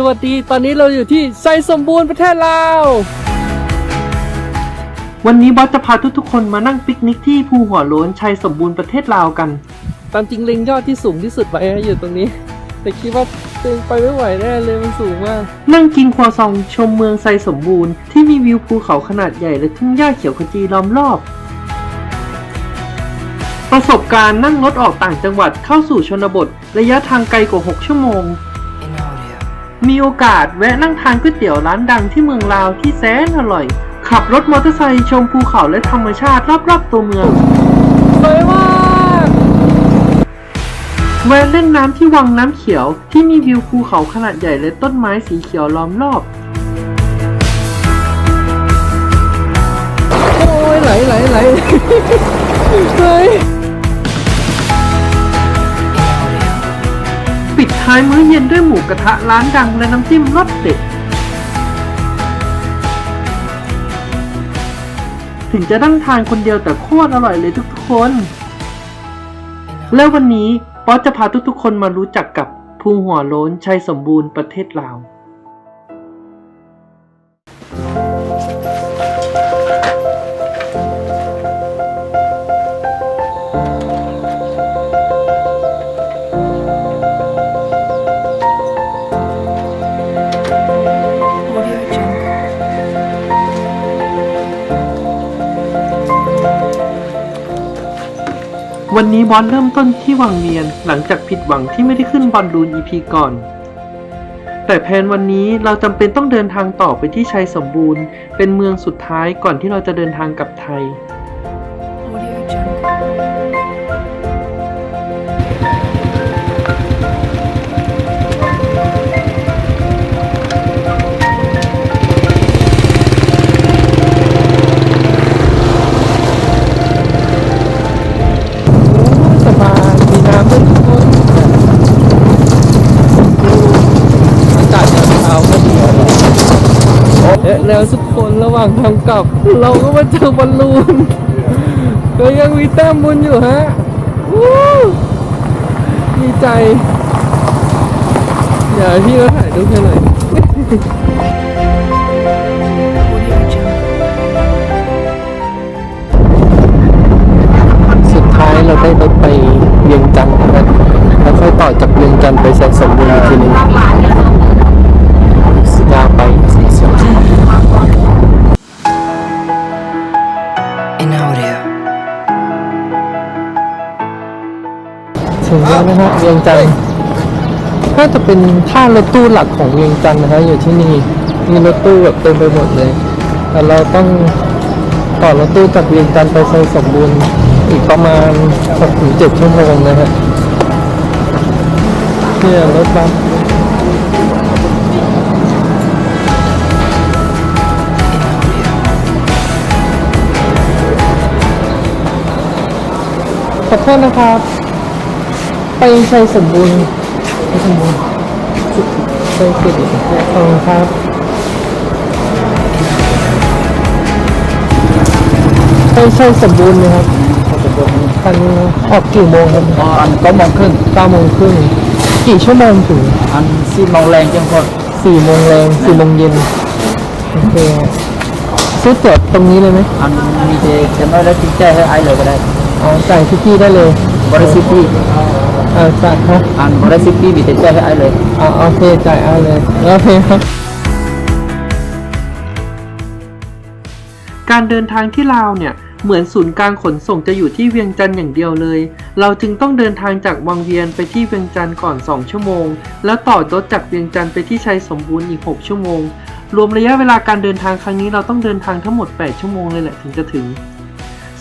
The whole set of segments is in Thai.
สวัสดีตอนนี้เราอยู่ที่ไซสมบูรณ์ประเทศลาววันนี้บอสจะพาทุกๆคนมานั่งปิกนิกที่ภูหัวโล้นชัยสมบูรณ์ประเทศลาวกันตามจริงเล็งยอดที่สูงที่สุดไว้นะอยู่ตรงนี้ แต่คิดว่าตัวเองไปไม่ไหวแน่เลยมันสูงมาก นั่งกินครัวซองชมเมืองไซสมบูรณ์ที่มีวิวภูเขาขนาดใหญ่และทุ่งหญ้าเขียวขจีล้อมรอบ ประสบการณ์นั่งรถออกต่างจังหวัดเข้าสู่ชนบท ระยะทางไกลกว่า 6 ชั่วโมง มีโอกาสแวะนั่งทานก๋วยเตี๋ยวร้านดังที่เมืองลาวที่แสนอร่อย ขับรถมอเตอร์ไซค์ชมภูเขาและธรรมชาติรอบๆตัวเมืองสวยมากแวะเล่นน้ำที่วังน้ำเขียวที่มีวิวภูเขาขนาดใหญ่และต้นไม้สีเขียวล้อมรอบ โอ้ยไหลไหลไหลเฮ้ ท้ายมื้อเย็นด้วยหมูกระทะร้านดังและน้ำจิ้มรสเด็ด ถึงจะนั่งทานคนเดียวแต่โคตรอร่อยเลยทุกๆคน และวันนี้ป๊อสจะพาทุกๆคนมารู้จักกับภูหัวโล้นชัยสมบูรณ์ประเทศลาว วันนี้บอลเริ่มต้นที่วังเนียน หลังจากผิดหวังที่ไม่ได้ขึ้นบอลลูน EP ก่อน แต่แผนวันนี้เราจำเป็นต้องเดินทางต่อไปที่ชัยสมบูรณ์ เป็นเมืองสุดท้ายก่อนที่เราจะเดินทางกลับไทยะแล้วทุกคนระหว่างทางกลับ เราก็มาเจอบอลลูนก็ยังมีแต้มบุญอยู่ฮะวู้ดีใจเดี๋ยวพี่ก็ถ่ายรูปให้หน่อยสุดท้ายเราได้รถไปเวียงจันทร์นะแล้วค่อยต่อจากเวียงจันทร์ไปแสนสมบูรณ์อีกทีนึง งแล้วนะฮะเวียงจันทร์น่าจะเป็นท่ารถตู้หลักของเวียงจันทร์นะฮะอยู่ที่นี่มีรถตู้แบบเต็มไปหมดเลย แต่เราต้องต่อรถตู้จากเวียงจันทร์ไปไซสมบูรณ์อีกประมาณ6-7ชั่วโมงนะฮะเนี่ยรถบัสขอโทษนะครับ ไปชัยสมบูรณ์ชัยสมบูรณ์ไปเกิดขอบคุณครับไปชัยสมบูรณ์นะครับคันออกกี่โมงครับอันก็มองครึ่งเก้าโมงครึ่งกี่ชั่วโมงถึงอันสี่โมงแรงจังพอดสี่โมงแรงสี่โมงเย็นโอเคซื้อตั๋วตรงนี้เลยไหมอันมีเจจะไม่ได้ทิ้งใจให้ไอเลยก็ได้อ๋อจ่ายที่พี่ได้เลยบริสิทธิ์เออจ่ายครับอันบริสิทธิ์มีแต่ใจให้ไอเลยอ๋อโอเคจ่ายเอาเลยโอเคครับการเดินทางที่ลาวเนี่ยเหมือนศูนย์กลางขนส่งจะอยู่ที่เวียงจันทร์อย่างเดียวเลย เราจึงต้องเดินทางจากวังเวียนไปที่เวียงจันทร์ก่อน 2 ชั่วโมง แล้วต่อรถจากเวียงจันทร์ไปที่ชัยสมบูรณ์อีก 6 ชั่วโมง รวมระยะเวลาการเดินทางครั้งนี้เราต้องเดินทางทั้งหมด 8 ชั่วโมงเลยแหละถึงจะถึง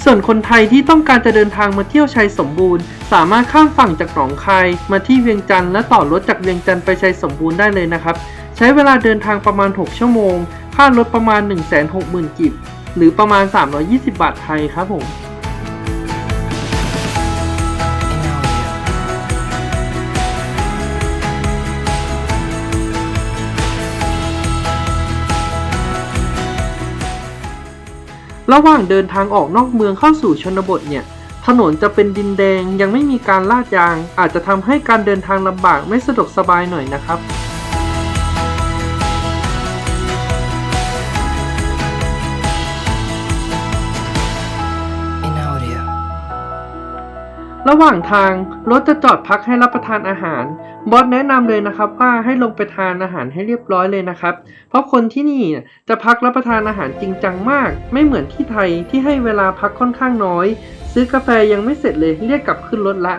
ส่วนคนไทยที่ต้องการจะเดินทางมาเที่ยวชัยสมบูรณ์ สามารถข้ามฝั่งจากหนองคาย มาที่เวียงจันทร์และต่อรถจากเวียงจันทร์ไปชัยสมบูรณ์ได้เลยนะครับ ใช้เวลาเดินทางประมาณ 6 ชั่วโมง ค่ารถประมาณ 160,000 กิบหรือประมาณ 320 บาทไทยครับผม ระหว่างเดินทางออกนอกเมืองเข้าสู่ชนบทเนี่ย ถนนจะเป็นดินแดงยังไม่มีการลาดยาง อาจจะทำให้การเดินทางลำบากไม่สะดวกสบายหน่อยนะครับ ระหว่างทางรถจะจอดพักให้รับประทานอาหาร บอสแนะนำเลยนะครับว่าให้ลงไปทานอาหารให้เรียบร้อยเลยนะครับ เพราะคนที่นี่จะพักรับประทานอาหารจริงจังมาก ไม่เหมือนที่ไทยที่ให้เวลาพักค่อนข้างน้อย ซื้อกาแฟยังไม่เสร็จเลยเรียกกลับขึ้นรถละ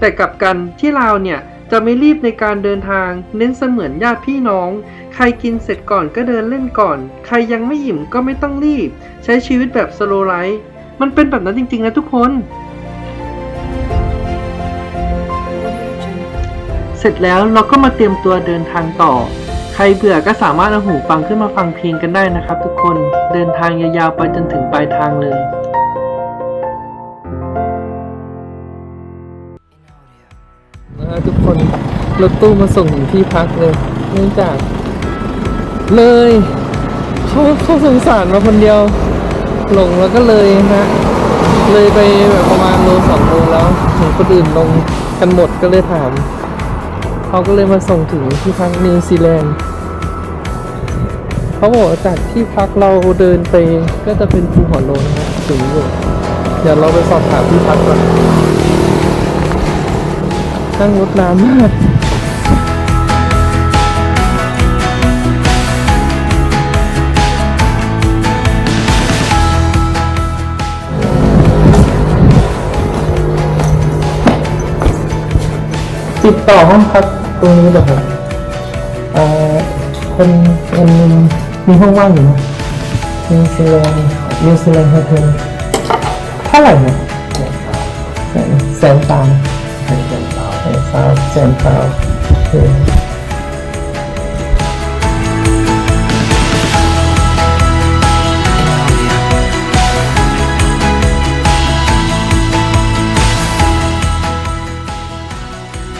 แต่กลับกันที่ลาวเนี่ยจะไม่รีบในการเดินทาง เน้นเสมือนญาติพี่น้อง ใครกินเสร็จก่อนก็เดินเล่นก่อน ใครยังไม่อิ่มก็ไม่ต้องรีบ ใช้ชีวิตแบบสโลไลฟ์มันเป็นแบบนั้นจริงๆนะทุกคน เสร็จแล้วเราก็มาเตรียมตัวเดินทางต่อ ใครเบื่อก็สามารถเอาหูฟังขึ้นมาฟังเพลงกันได้นะครับ ทุกคนเดินทางยาวๆไปจนถึงปลายทางเลยนะฮะทุกคนรถตู้มาส่งถึงที่พักเลยเนื่องจาก เลยเขาเขาสงสารมาคนเดียว หลงแล้วก็เลยฮะเลยไปแบบประมาณโลสองโลแล้วเห็นคนอื่นลงกันหมดก็เลยถาม เขาก็เลยมาส่งถึงที่พักนิวซีแลนด์เขาบอกว่าจากที่พักเราเดินไปก็จะเป็นภูหัวโลนนะฮะถึงอยู่เดี๋ยวเราไปสอบถามที่พักก่อนนั่งรถน้ำมากติดต่อห้องพัก ตรงนี้เหรอครับเอ่อคนคนหนึงมีห้องว่างอยู่นะนิวซีแลนด์นิวซีแลนด์โฮเทลเท่าไหร่เนี่ยแสนแสนสามแสนสาวแสนสาวแสนสาวโอเค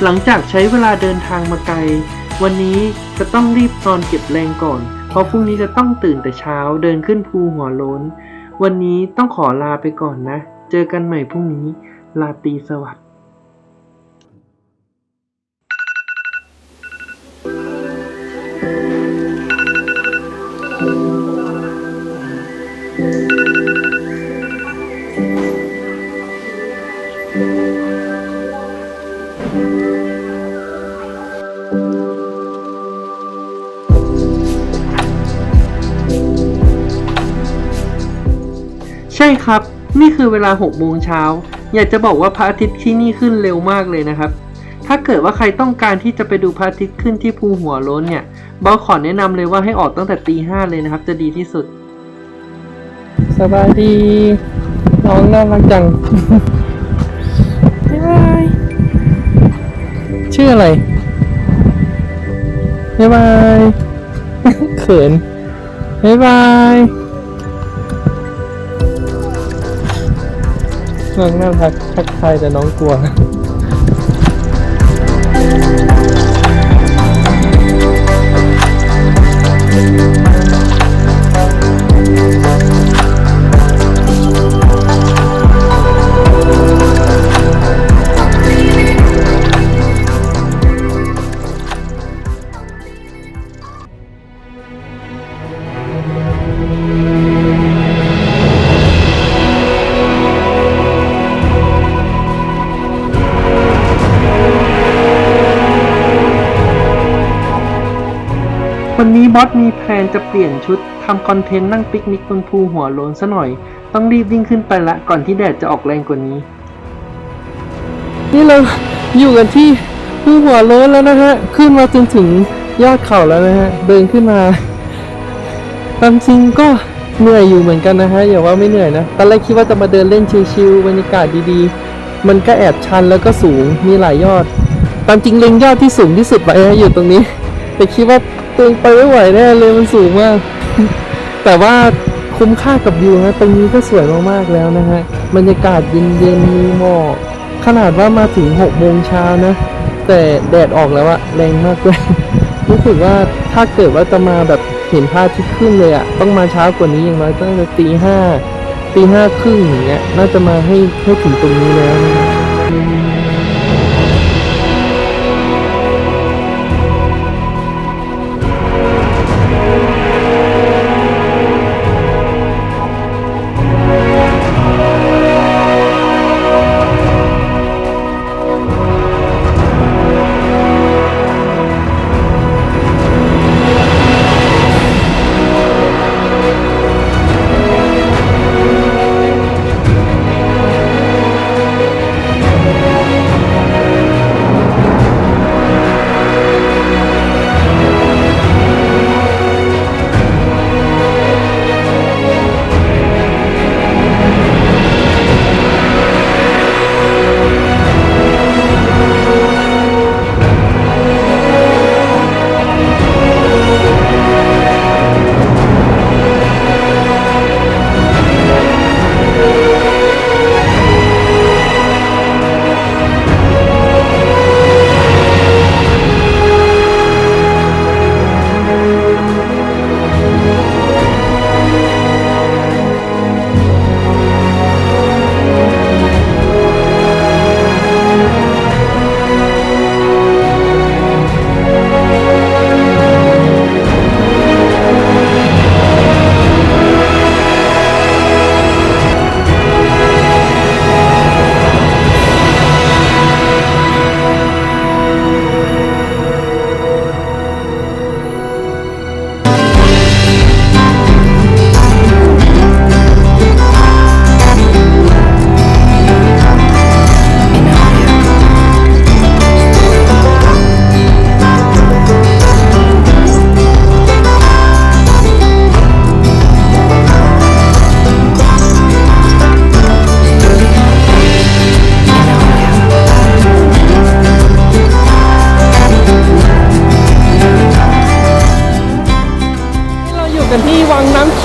หลังจากใช้เวลาเดินทางมาไกล วันนี้จะต้องรีบนอนเก็บแรงก่อน เพราะพรุ่งนี้จะต้องตื่นแต่เช้าเดินขึ้นภูหัวโล้น วันนี้ต้องขอลาไปก่อนนะ เจอกันใหม่พรุ่งนี้ลาตีสวัสดิ์ ครับ นี่คือเวลา6โมงเช้า อยากจะบอกว่าพระอาทิตย์ที่นี่ขึ้นเร็วมากเลยนะครับ ถ้าเกิดว่าใครต้องการที่จะไปดูพระอาทิตย์ขึ้นที่ภูหัวโล้นเนี่ยบอสขอแนะนำเลยว่าให้ออกตั้งแต่ตีห้าเลยนะครับ จะดีที่สุด สบายดี น้องน่ารักจังบ๊ายบายชื่ออะไรบ๊ายบายเขินบ๊ายบาย น้องน่ารักทักทายแต่น้องกลัว จะเปลี่ยนชุดทำคอนเทนต์นั่งปิกนิกบนภูหัวโลนซะหน่อย ต้องรีบวิ่งขึ้นไปละก่อนที่แดดจะออกแรงกว่านี้ นี่เราอยู่กันที่ภูหัวโลนแล้วนะฮะ ขึ้นมาจนถึงยอดเขาแล้วนะฮะ เดินขึ้นมาตามจริงก็เหนื่อยอยู่เหมือนกันนะฮะ อย่าว่าไม่เหนื่อยนะ ตอนแรกคิดว่าจะมาเดินเล่นชิลๆบรรยากาศดีๆ มันก็แอบชันแล้วก็สูง มีหลายยอด ตามจริงเล็งยอดที่สูงที่สุดไปอยู่ตรงนี้ แต่คิดว่า ตัวเองไปไม่ไหวแน่เลยมันสูงมาก แต่ว่าคุ้มค่ากับวิวฮะตรงนี้ก็สวยมากๆแล้วนะฮะบรรยากาศเย็นๆมีหมอกขนาดว่ามาถึง6โมงเช้านะ แต่แดดออกแล้วอะแรงมากเลยรู้สึกว่าถ้าเกิดว่าจะมาแบบเห็นพระอาทิตย์ขึ้นเลยอะต้องมาเช้ากว่านี้อย่างน้อยต้องตีห้าตีห้าครึ่งอย่างเงี้ยน่าจะมาให้ให้ถึงตรงนี้แล้วนะ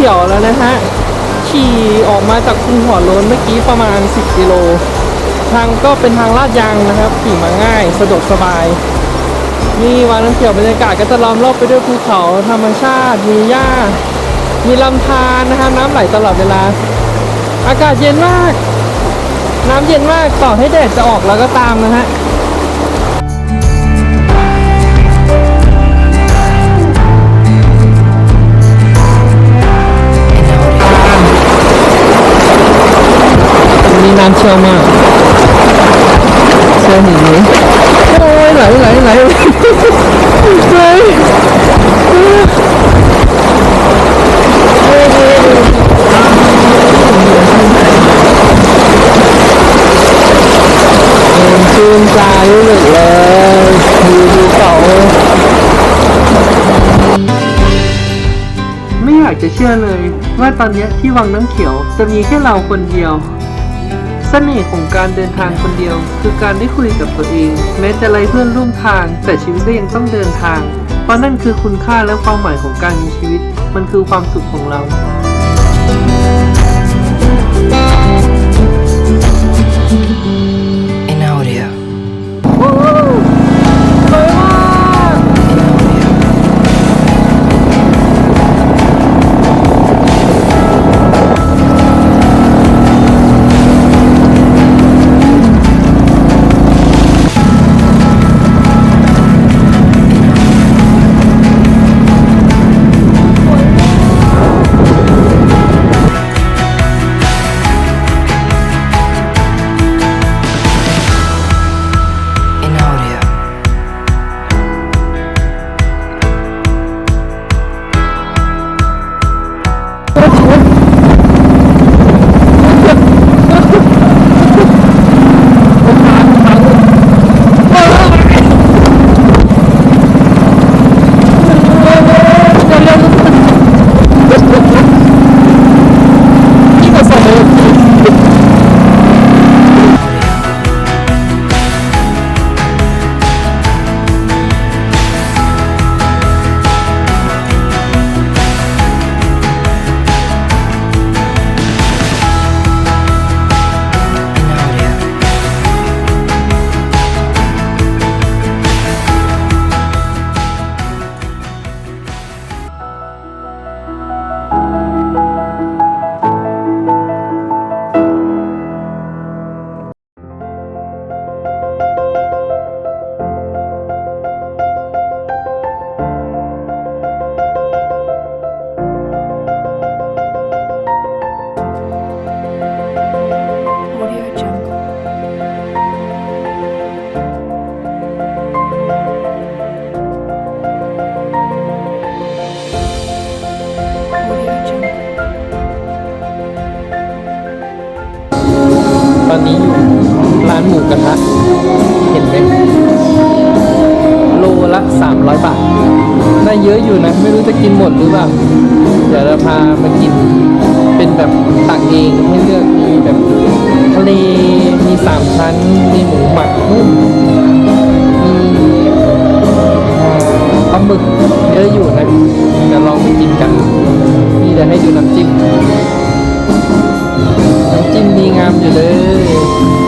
ยวแล้วนะฮะ ขี่ออกมาจากกรุงหัวโล้นเมื่อกี้ประมาณ 10กิโล ทางก็เป็นทางลาดยางนะครับ ขี่มาง่าย สะดวกสบาย นี่วังน้ำเขียวบรรยากาศก็จะล้อมรอบไปด้วยภูเขาธรรมชาติ มีหญ้า มีลำธารนะฮะน้ำไหลตลอดเวลา อากาศเย็นมาก น้ำเย็นมากต่อให้แดดจะออกแล้วก็ตามนะฮะ นี้น้ำเชี่ยวมากเชี่ยวหนีโอ้ยไหลไหลไหลไหลชื่นใจเหลือเลยดูดูเขาไม่อยากจะเชื่อเลย ว่าตอนนี้ที่วังน้ำเขียวจะมีแค่เราคนเดียว เสน่ห์ของการเดินทางคนเดียว คือการได้คุยกับตัวเอง แม้จะไร้เพื่อนร่วมทาง แต่ชีวิตก็ยังต้องเดินทาง เพราะนั่นคือคุณค่าและความหมายของการมีชีวิต มันคือความสุขของเรา ตอนนี้อยู่ร้านหมูกระทะ เห็นไหมโลละ 300 บาทได้เยอะอยู่นะ ไม่รู้จะกินหมดหรือเปล่า เดี๋ยวเราพามากิน เป็นแบบตักเองให้เลือกมีแบบทะเล มีสามชั้น มีหมูหมักนุ่ม มีปลาหมึกเยอะอยู่นะเดี๋ยวลองไปกินกัน นี่เดี๋ยวให้ดูน้ำจิ้ม จิ้มดีงามอยู่เลย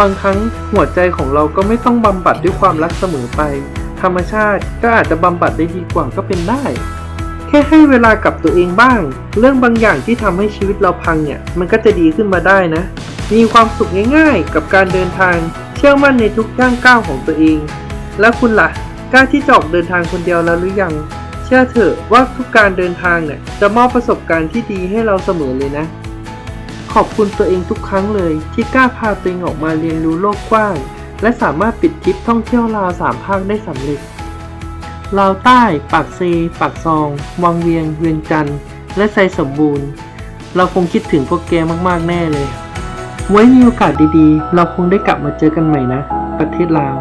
บางครั้งหัวใจของเราก็ไม่ต้องบำบัดด้วยความรักเสมอไป ธรรมชาติก็อาจจะบำบัดได้ดีกว่าก็เป็นได้ แค่ให้เวลากับตัวเองบ้าง เรื่องบางอย่างที่ทำให้ชีวิตเราพังเนี่ย มันก็จะดีขึ้นมาได้นะ มีความสุขง่ายๆ กับการเดินทาง เชื่อมั่นในทุกย่างก้าวของตัวเอง แล้วคุณล่ะกล้าที่จะออกเดินทางคนเดียวแล้วหรือยัง เชื่อเถอะว่าทุกการเดินทางเนี่ยจะมอบประสบการณ์ที่ดีให้เราเสมอเลยนะ ขอบคุณตัวเองทุกครั้งเลย ที่กล้าพาตัวเองออกมาเรียนรู้โลกกว้าง และสามารถปิดทริปท่องเที่ยวลาวสามภาคได้สำเร็จลาวใต้ ปากเซ ปากซอง วังเวียง เวียงจันทร์และไซสมบูรณ์ เราคงคิดถึงพวกแกมากๆแน่เลย ไว้มีโอกาสดีๆ เราคงได้กลับมาเจอกันใหม่นะ ประเทศลาว